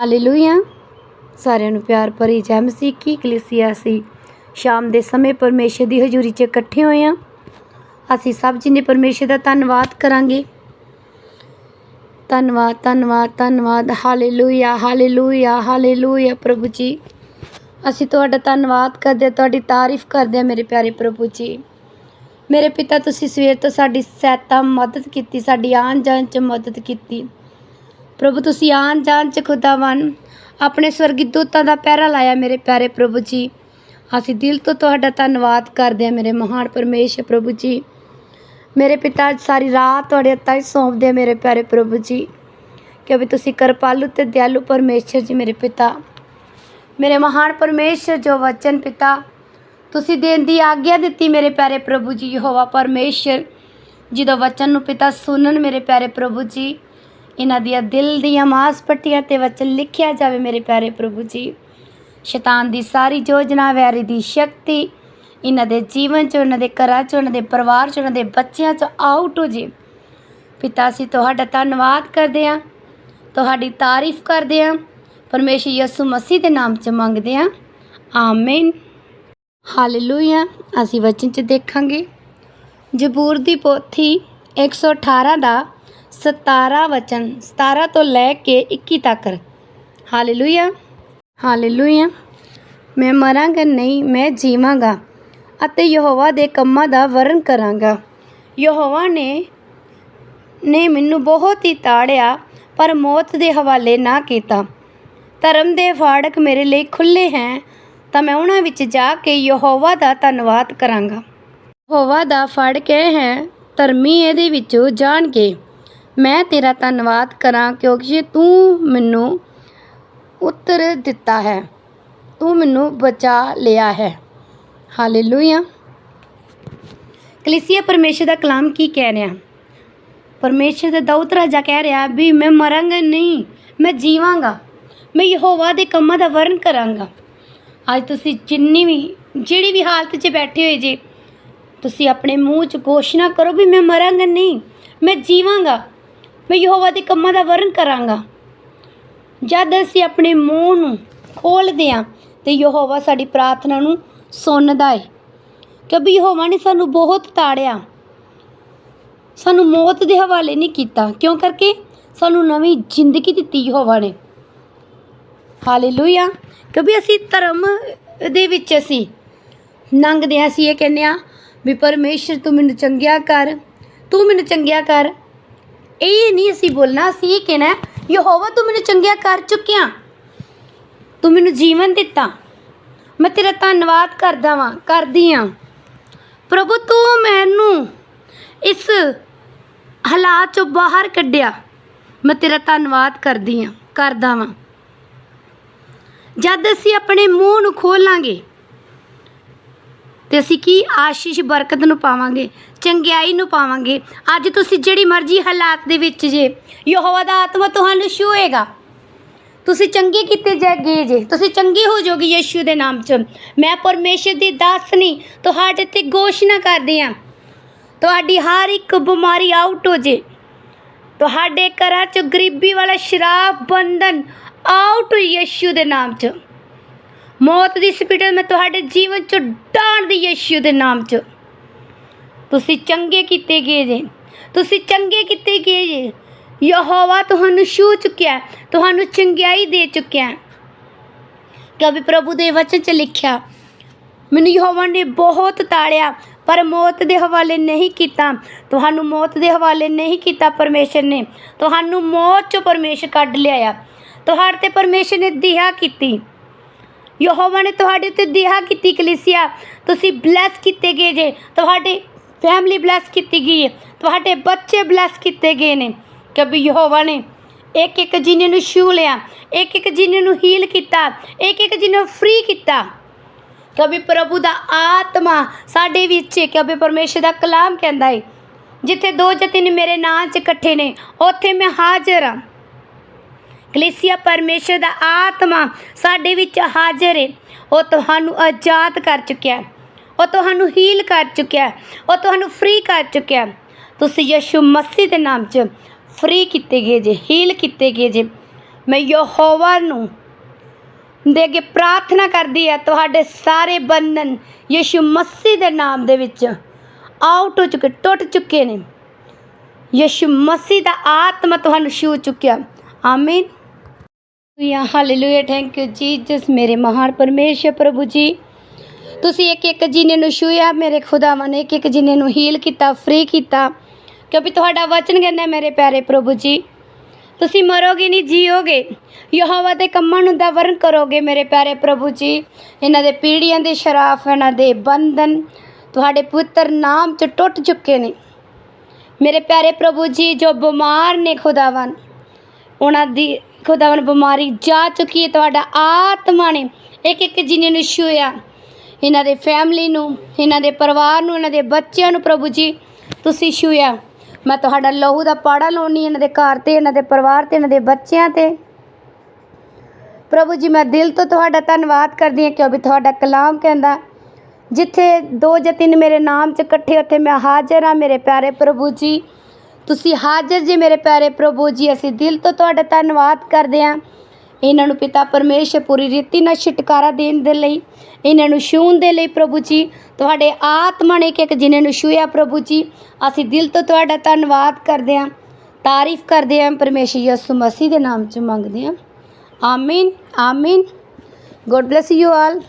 Hallelujah ਸਾਰਿਆਂ ਨੂੰ ਪਿਆਰ ਭਰੀ ਜੈ ਮਸੀਹ ਕੀ ਕਲੀਸਿਆ ਸੀ। ਸ਼ਾਮ ਦੇ ਸਮੇਂ ਪਰਮੇਸ਼ਰ ਦੀ ਹਜ਼ੂਰੀ 'ਚ ਇਕੱਠੇ ਹੋਏ ਹਾਂ। ਅਸੀਂ ਸਭ ਜਿੰਨੇ ਨੇ ਪਰਮੇਸ਼ਰ ਦਾ ਧੰਨਵਾਦ ਕਰਾਂਗੇ। ਧੰਨਵਾਦ ਧੰਨਵਾਦ ਧੰਨਵਾਦ। ਹਾਲੇਲੂਇਆ ਹਾਲੇਲੂਇਆ ਹਾਲੇਲੂਇਆ ਪ੍ਰਭੂ ਜੀ। ਅਸੀਂ ਤੁਹਾਡਾ ਧੰਨਵਾਦ ਕਰਦੇ ਹਾਂ, ਤੁਹਾਡੀ ਤਾਰੀਫ ਕਰਦੇ ਹਾਂ, ਮੇਰੇ ਪਿਆਰੇ ਪ੍ਰਭੂ ਜੀ। ਮੇਰੇ ਪਿਤਾ, ਤੁਸੀਂ ਸਵੇਰ ਤੋਂ ਸਾਡੀ ਸਹਾਇਤਾ, ਮਦਦ ਕੀਤੀ, ਸਾਡੀ ਆਉਣ ਜਾਣ 'ਚ ਮਦਦ ਕੀਤੀ। ਪ੍ਰਭੂ, ਤੁਸੀਂ ਆਣ ਜਾਣ ਚ ਖੁਦਾਵੰ ਆਪਣੇ ਸਵਰਗੀ ਦੂਤਾਂ ਦਾ ਪਹਿਰਾ ਲਾਇਆ ਮੇਰੇ ਪਿਆਰੇ ਪ੍ਰਭੂ ਜੀ। ਅਸੀਂ ਦਿਲ ਤੋਂ ਤੁਹਾਡਾ ਧੰਨਵਾਦ ਕਰਦੇ ਹਾਂ ਮੇਰੇ ਮਹਾਨ ਪਰਮੇਸ਼ਰ ਪ੍ਰਭੂ ਜੀ। ਮੇਰੇ ਪਿਤਾ ਸਾਰੀ ਰਾਤ ਤੁਹਾਡੇ ਹੱਥਾਂ 'ਚ ਸੌਂਪਦੇ ਹਾਂ ਮੇਰੇ ਪਿਆਰੇ ਪ੍ਰਭੂ ਜੀ। ਕਿ ਵੀ ਤੁਸੀਂ ਕਿਰਪਾਲੂ ਤੇ ਦਿਆਲੂ ਪਰਮੇਸ਼ਰ ਜੀ ਮੇਰੇ ਪਿਤਾ। ਮੇਰੇ ਮਹਾਨ ਪਰਮੇਸ਼ਰ ਜੋ ਵਚਨ ਪਿਤਾ, ਤੁਸੀਂ ਦੇਣ ਦੀ ਆਗਿਆ ਦਿੱਤੀ ਮੇਰੇ ਪਿਆਰੇ ਪ੍ਰਭੂ ਜੀ ਯਹੋਵਾ ਪਰਮੇਸ਼ਰ। ਜਿਹਦਾ ਵਚਨ ਨੂੰ ਪਿਤਾ ਸੁਣਨ ਮੇਰੇ ਪਿਆਰੇ ਪ੍ਰਭੂ ਜੀ ਇਹਨਾਂ ਦੀਆਂ ਦਿਲ ਦੀਆਂ ਮਾਸਪੱਟੀਆਂ ਤੇ ਵਚਨ ਲਿਖਿਆ ਜਾਵੇ, ਮੇਰੇ ਪਿਆਰੇ ਪ੍ਰਭੂ ਜੀ। ਸ਼ੈਤਾਨ ਦੀ ਸਾਰੀ ਯੋਜਨਾ, ਵੈਰੀ ਦੀ ਸ਼ਕਤੀ, ਇਹਨਾਂ ਦੇ ਜੀਵਨ 'ਚ ਉਹਨਾਂ ਦੇ ਘਰਾਂ 'ਚ ਉਹਨਾਂ ਦੇ ਪਰਿਵਾਰ 'ਚ ਉਹਨਾਂ ਦੇ ਬੱਚਿਆਂ 'ਚ ਆਊਟ ਹੋ ਜੇ। ਪਿਤਾ, ਅਸੀਂ ਤੁਹਾਡਾ ਧੰਨਵਾਦ ਕਰਦੇ ਹਾਂ, ਤੁਹਾਡੀ ਤਾਰੀਫ ਕਰਦੇ ਹਾਂ, ਪਰਮੇਸ਼ਰ ਯਿਸੂ ਮਸੀਹ ਦੇ ਨਾਮ 'ਚ ਮੰਗਦੇ ਹਾਂ। ਆਮੀਨ ਹਾਲੇਲੂਇਆ ਅਸੀਂ ਵਚਨ 'ਚ ਦੇਖਾਂਗੇ। ਜ਼ਬੂਰ ਦੀ ਪੋਥੀ 118 ਦਾ 17 ਵਚਨ 17 ਤੋਂ ਲੈ ਕੇ 21 ਤੱਕ। ਹਾਲੇਲੂਇਆ ਹਾਲੇਲੂਇਆ ਮੈਂ ਮਰਾਂਗਾ, ਨਹੀਂ, ਮੈਂ ਜੀਵਾਂਗਾ ਅਤੇ ਯਹੋਵਾ ਦੇ ਕੰਮਾਂ ਦਾ ਵਰਣ ਕਰਾਂਗਾ। ਯਹੋਵਾ ਨੇ ਨੇ ਮੈਨੂੰ ਬਹੁਤ ਹੀ ਤਾੜਿਆ, ਪਰ ਮੌਤ ਦੇ ਹਵਾਲੇ ਨਾ ਕੀਤਾ। ਧਰਮ ਦੇ ਫਾੜਕ ਮੇਰੇ ਲਈ ਖੁੱਲੇ ਹੈ, ਤਾਂ ਮੈਂ ਉਹਨਾਂ ਵਿੱਚ ਜਾ ਕੇ ਯਹੋਵਾ ਦਾ ਧੰਨਵਾਦ ਕਰਾਂਗਾ। ਯਹੋਵਾ ਦਾ ਫਾੜਕ ਇਹ ਹੈ, ਧਰਮੀ ਇਹਦੇ ਵਿੱਚੋਂ ਜਾਣਗੇ। ਮੈਂ ਤੇਰਾ ਧੰਨਵਾਦ ਕਰਾਂ ਕਿਉਂਕਿ ਤੂੰ ਮੈਨੂੰ ਉੱਤਰ ਦਿੱਤਾ ਹੈ। ਤੂੰ ਮੈਨੂੰ ਬਚਾ ਲਿਆ ਹੈ। ਹਾਲੇਲੂਇਆ ਕਲੀਸੀਆ, ਪਰਮੇਸ਼ਰ ਦਾ ਕਲਾਮ ਕੀ ਕਹਿ ਰਿਹਾ? ਪਰਮੇਸ਼ਰ ਦਾ ਦਾਊਦ ਰਾਜਾ ਕਹਿ ਰਿਹਾ ਵੀ ਮੈਂ ਮਰਾਂਗਾ ਨਹੀਂ, ਮੈਂ ਜੀਵਾਂਗਾ। ਮੈਂ ਯਹੋਵਾ ਦੇ ਕੰਮਾਂ ਦਾ ਵਰਨ ਕਰਾਂਗਾ। ਅੱਜ ਤੁਸੀਂ ਜਿੰਨੀ ਵੀ, ਜਿਹੜੀ ਵੀ ਹਾਲਤ 'ਚ ਬੈਠੇ ਹੋਏ ਜੇ, ਤੁਸੀਂ ਆਪਣੇ ਮੂੰਹ 'ਚ ਘੋਸ਼ਣਾ ਕਰੋ ਵੀ ਮੈਂ ਮਰਾਂਗਾ ਨਹੀਂ, ਮੈਂ ਜੀਵਾਂਗਾ। ਮੈਂ ਯਹੋਵਾ ਦੇ ਕੰਮਾਂ ਦਾ ਵਰਨ ਕਰਾਂਗਾ। ਜਦ ਅਸੀਂ ਆਪਣੇ ਮੂੰਹ ਨੂੰ ਖੋਲਦੇ ਹਾਂ, ਤੇ ਯਹੋਵਾ ਸਾਡੀ ਪ੍ਰਾਰਥਨਾ ਨੂੰ ਸੁਣਦਾ ਏ। ਕਿਉਂਕਿ ਯਹੋਵਾ ਨੇ ਸਾਨੂੰ ਬਹੁਤ ਤਾੜਿਆ। ਸਾਨੂੰ ਮੌਤ ਦੇ ਹਵਾਲੇ ਨਹੀਂ ਕੀਤਾ। ਕਿਉਂ ਕਰਕੇ? ਸਾਨੂੰ ਨਵੀਂ ਜ਼ਿੰਦਗੀ ਦਿੱਤੀ ਯਹੋਵਾ ਨੇ। ਹਾਲੇਲੂਇਆ। ਕਿਉਂਕਿ ਅਸੀਂ ਧਰਮ ਦੇ ਵਿੱਚ ਅਸੀਂ ਲੰਘਦੇ ਹਾਂ, ਅਸੀਂ ਇਹ ਕਹਿੰਦੇ ਆ ਵੀ ਪਰਮੇਸ਼ਰ ਤੂੰ ਮੈਨੂੰ ਚੰਗਿਆ ਕਰ, ਤੂੰ ਮੈਨੂੰ ਚੰਗਿਆ ਕਰ। ਇਹ ਨਹੀਂ ਅਸੀਂ ਬੋਲਣਾ, ਅਸੀਂ ਇਹ ਕਹਿਣਾ ਯਹੋਵਾ ਤੂੰ ਮੈਨੂੰ ਚੰਗਿਆ ਕਰ ਚੁੱਕਿਆ। ਤੂੰ ਮੈਨੂੰ ਜੀਵਨ ਦਿੱਤਾ। ਮੈਂ ਤੇਰਾ ਧੰਨਵਾਦ ਕਰਦਾ ਵਾਂ, ਕਰਦੀ ਆ। ਪ੍ਰਭੂ, ਤੂੰ ਮੈਨੂੰ ਇਸ ਹਾਲਾਤ ਚੋਂ ਬਾਹਰ ਕੱਢਿਆ। ਮੈਂ ਤੇਰਾ ਧੰਨਵਾਦ ਕਰਦੀ ਆ, ਕਰਦਾ ਵਾਂ। ਜਦ ਅਸੀਂ ਆਪਣੇ ਮੂੰਹ ਨੂੰ ਖੋਲਾਂਗੇ ਤੇ ਅਸੀਂ ਕੀ ਆਸ਼ੀਸ਼ ਬਰਕਤ ਨੂੰ ਪਾਵਾਂਗੇ, ਚੰਗਿਆਈ ਨੂੰ ਪਾਵਾਂਗੇ? ਅੱਜ ਤੁਸੀਂ ਜਿਹੜੀ ਮਰਜ਼ੀ ਹਾਲਾਤ ਦੇ ਵਿੱਚ ਜੇ, ਯਹੋਵਾ ਦਾ ਆਤਮਾ ਤੁਹਾਨੂੰ ਛੂਏਗਾ। ਤੁਸੀਂ ਚੰਗੇ ਕੀਤੇ ਜਾਗੇ ਜੇ, ਤੁਸੀਂ ਚੰਗੇ ਹੋ ਜਾਓਗੇ ਯੀਸ਼ੂ ਦੇ ਨਾਮ 'ਚ। ਮੈਂ ਪਰਮੇਸ਼ਰ ਦੀ ਦਾਸਨੀ ਤੁਹਾਡੇ ਤੇ ਘੋਸ਼ਣਾ ਕਰਦੀ ਹਾਂ ਤੁਹਾਡੀ ਹਰ ਇੱਕ ਬਿਮਾਰੀ ਆਊਟ ਹੋ ਜੇ। ਤੁਹਾਡੇ ਘਰਾਂ 'ਚ ਗਰੀਬੀ ਵਾਲਾ ਸ਼ਰਾਬ ਬੰਧਨ ਆਊਟ ਯੀਸ਼ੂ ਦੇ ਨਾਮ 'ਚ। ਮੌਤ ਦੀ ਸਪੀਟਲ ਮੈਂ ਤੁਹਾਡੇ ਜੀਵਨ 'ਚੋਂ ਦੀ ਯੀਸ਼ੂ ਦੇ ਨਾਮ 'ਚ। ਤੁਸੀਂ ਚੰਗੇ ਕੀਤੇ ਗਏ ਜੇ। ਤੁਸੀਂ ਚੰਗੇ ਕੀਤੇ ਗਏ ਜੇ। ਯਹੋਵਾ ਤੁਹਾਨੂੰ ਛੂ ਚੁੱਕਿਆ ਤੁਹਾਨੂੰ ਚੰਗਿਆਈ ਦੇ ਚੁੱਕਿਆ ਹੈ। ਪ੍ਰਭੂ ਦੇ ਵਚਨ 'ਚ ਲਿਖਿਆ, ਮੈਨੂੰ ਯਹੋਵਾ ਨੇ ਬਹੁਤ ਤਾੜਿਆ, ਪਰ ਮੌਤ ਦੇ ਹਵਾਲੇ ਨਹੀਂ ਕੀਤਾ। ਤੁਹਾਨੂੰ ਮੌਤ ਦੇ ਹਵਾਲੇ ਨਹੀਂ ਕੀਤਾ ਪਰਮੇਸ਼ਰ ਨੇ। ਤੁਹਾਨੂੰ ਮੌਤ 'ਚੋਂ ਪਰਮੇਸ਼ਰ ਕੱਢ ਲਿਆਇਆ। ਤੁਹਾਡੇ ਤੇ ਪਰਮੇਸ਼ਰ ਨੇ ਦਿਹਾ ਕੀਤੀ। ਯਹੋਵਾ ਨੇ ਤੁਹਾਡੇ ਉੱਤੇ ਦਿਹਾ ਕੀਤੀ ਕਲੀਸਿਆ। ਤੁਸੀਂ ਬਲੈਸ ਕੀਤੇ ਗਏ ਜੇ। ਤੁਹਾਡੇ ਫੈਮਿਲੀ ਬਲੈਸ ਕੀਤੀ ਗਈ ਹੈ। ਤੁਹਾਡੇ ਬੱਚੇ ਬਲੈਸ ਕੀਤੇ ਗਏ ਨੇ। ਕਿਉਂਕਿ ਯਹੋਵਾ ਨੇ ਇੱਕ ਇੱਕ ਜੀਨੇ ਨੂੰ ਛੂ ਲਿਆ। ਇੱਕ ਇੱਕ ਜੀਨੇ ਨੂੰ ਹੀਲ ਕੀਤਾ। ਇੱਕ ਇੱਕ ਜੀਨੇ ਨੂੰ ਫ੍ਰੀ ਕੀਤਾ। ਕਭੀ ਪ੍ਰਭੂ ਦਾ ਆਤਮਾ ਸਾਡੇ ਵਿੱਚ ਹੈ। ਕਭੀ ਪਰਮੇਸ਼ਰ ਦਾ ਕਲਾਮ ਕਹਿੰਦਾ ਹੈ। ਜਿੱਥੇ ਦੋ ਜਾਂ ਤਿੰਨ ਮੇਰੇ ਨਾਂ 'ਚ ਇਕੱਠੇ ਨੇ, ਉੱਥੇ ਮੈਂ ਹਾਜ਼ਰ ਹਾਂ। ਕਲੀਸਿਆ ਪਰਮੇਸ਼ਰ ਦਾ ਆਤਮਾ ਸਾਡੇ ਵਿੱਚ ਹਾਜ਼ਰ ਹੈ ਉਹ ਤੁਹਾਨੂੰ ਆਜ਼ਾਦ ਕਰ ਚੁੱਕਿਆ ਹੈ। ਉਹ ਤੁਹਾਨੂੰ ਹੀਲ ਕਰ ਚੁੱਕਿਆ ਹੈ। ਉਹ ਤੁਹਾਨੂੰ ਫ੍ਰੀ ਕਰ ਚੁੱਕਿਆ ਹੈ। ਤੁਸੀਂ ਯਿਸੂ ਮਸੀਹ ਦੇ ਨਾਮ 'ਚ ਫ੍ਰੀ ਕੀਤੇ ਗਏ ਜੇ ਹੀਲ ਕੀਤੇ ਗਏ ਜੇ ਮੈਂ ਯਹੋਵਾ ਨੂੰ ਦੇ ਅੱਗੇ ਪ੍ਰਾਰਥਨਾ ਕਰਦੀ ਹੈ, ਤੁਹਾਡੇ ਸਾਰੇ ਬੰਧਨ ਯਿਸੂ ਮਸੀਹ ਦੇ ਨਾਮ ਦੇ ਵਿੱਚ ਆਊਟ ਹੋ ਚੁੱਕੇ, ਟੁੱਟ ਚੁੱਕੇ ਨੇ ਯਿਸੂ ਮਸੀਹ ਦਾ ਆਤਮਾ ਤੁਹਾਨੂੰ ਛੂ ਚੁੱਕਿਆ ਆਮੀਨ hallelujah hallelujah thank you Jesus ਮੇਰੇ ਮਹਾਨ ਪਰਮੇਸ਼ਰ ਪ੍ਰਭੂ ਜੀ। ਤੁਸੀਂ ਇੱਕ ਇੱਕ ਜੀਨੇ ਨੂੰ ਛੂਇਆ ਮੇਰੇ ਖੁਦਾਵਾਂ ਨੇ ਇੱਕ ਇੱਕ ਜੀਨੇ ਨੂੰ ਹੀਲ ਕੀਤਾ ਫ੍ਰੀ ਕੀਤਾ। ਕਿਉਂਕਿ ਤੁਹਾਡਾ ਵਚਨ ਕਹਿੰਦਾ ਮੇਰੇ ਪਿਆਰੇ ਪ੍ਰਭੂ ਜੀ। ਤੁਸੀਂ ਮਰੋਗੇ ਨਹੀਂ, ਜੀਓਗੇ। ਯਹੋਵਾ ਦੇ ਕੰਮਾਂ ਨੂੰ ਦਾ ਵਰਨ ਕਰੋਗੇ, ਮੇਰੇ ਪਿਆਰੇ ਪ੍ਰਭੂ ਜੀ। ਇਹਨਾਂ ਦੇ ਪੀੜੀਆਂ ਦੇ ਸ਼ਰਾਫ, ਇਹਨਾਂ ਦੇ ਬੰਧਨ, ਤੁਹਾਡੇ ਪੁੱਤਰ ਨਾਮ ਚ ਟੁੱਟ ਚੁੱਕੇ ਨੇ। ਮੇਰੇ ਪਿਆਰੇ ਪ੍ਰਭੂ ਜੀ, ਜੋ ਬਿਮਾਰ ਨੇ ਖੁਦਾਵੰ ਉਹਨਾਂ ਦੀ ਖੁਦਾਵੰ ਬਿਮਾਰੀ ਜਾ ਚੁੱਕੀ ਹੈ, ਤੁਹਾਡਾ ਆਤਮਾ ਨੇ ਇੱਕ ਇੱਕ ਜਿਨੇ ਨੂੰ ਛੂਇਆ ਇਹਨਾਂ ਦੇ ਫੈਮਿਲੀ ਨੂੰ, ਇਹਨਾਂ ਦੇ ਪਰਿਵਾਰ ਨੂੰ, ਇਹਨਾਂ ਦੇ ਬੱਚਿਆਂ ਨੂੰ ਪ੍ਰਭੂ ਜੀ, ਤੁਸੀਂ ਛੂਇਆ ਮੈਂ ਤੁਹਾਡਾ ਲਹੂ ਦਾ ਪਾੜਾ ਲਾਉਣੀ ਇਹਨਾਂ ਦੇ ਘਰ ਤੇ, ਇਹਨਾਂ ਦੇ ਪਰਿਵਾਰ ਤੇ, ਇਹਨਾਂ ਦੇ ਬੱਚਿਆਂ ਤੇ। ਪ੍ਰਭੂ ਜੀ, ਮੈਂ ਦਿਲ ਤੋਂ ਤੁਹਾਡਾ ਧੰਨਵਾਦ ਕਰਦੀ ਹਾਂ, ਕਿਉਂਕਿ ਤੁਹਾਡਾ ਕਲਾਮ ਕਹਿੰਦਾ, ਜਿੱਥੇ ਦੋ ਜਾਂ ਤਿੰਨ ਮੇਰੇ ਨਾਮ 'ਚ ਇਕੱਠੇ, ਉੱਥੇ ਮੈਂ ਹਾਜ਼ਰ ਹਾਂ, ਮੇਰੇ ਪਿਆਰੇ ਪ੍ਰਭੂ ਜੀ। ਤੁਸੀਂ ਹਾਜ਼ਰ ਜੀ ਮੇਰੇ ਪਿਆਰੇ ਪ੍ਰਭੂ ਜੀ, ਅਸੀਂ ਦਿਲ ਤੋਂ ਤੁਹਾਡਾ ਧੰਨਵਾਦ ਕਰਦੇ ਹਾਂ। ਇਹਨਾਂ ਨੂੰ ਪਿਤਾ ਪਰਮੇਸ਼ਰ ਪੂਰੀ ਰੀਤੀ ਨਾਲ ਛੁਟਕਾਰਾ ਦੇਣ ਦੇ ਲਈ, ਇਹਨਾਂ ਨੂੰ ਛੂਹਣ ਦੇ ਲਈ ਪ੍ਰਭੂ ਜੀ, ਤੁਹਾਡੇ ਆਤਮਾ ਨੇ ਇੱਕ ਇੱਕ ਜਿਨੇ ਨੂੰ ਛੂਹਿਆ ਪ੍ਰਭੂ ਜੀ, ਅਸੀਂ ਦਿਲ ਤੋਂ ਤੁਹਾਡਾ ਧੰਨਵਾਦ ਕਰਦੇ ਹਾਂ। ਤਾਰੀਫ ਕਰਦੇ ਹਾਂ, ਪਰਮੇਸ਼ਰ ਯਿਸੂ ਮਸੀਹ ਦੇ ਨਾਮ 'ਚ ਮੰਗਦੇ ਹਾਂ। ਆਮੀਨ ਆਮੀਨ। God bless you all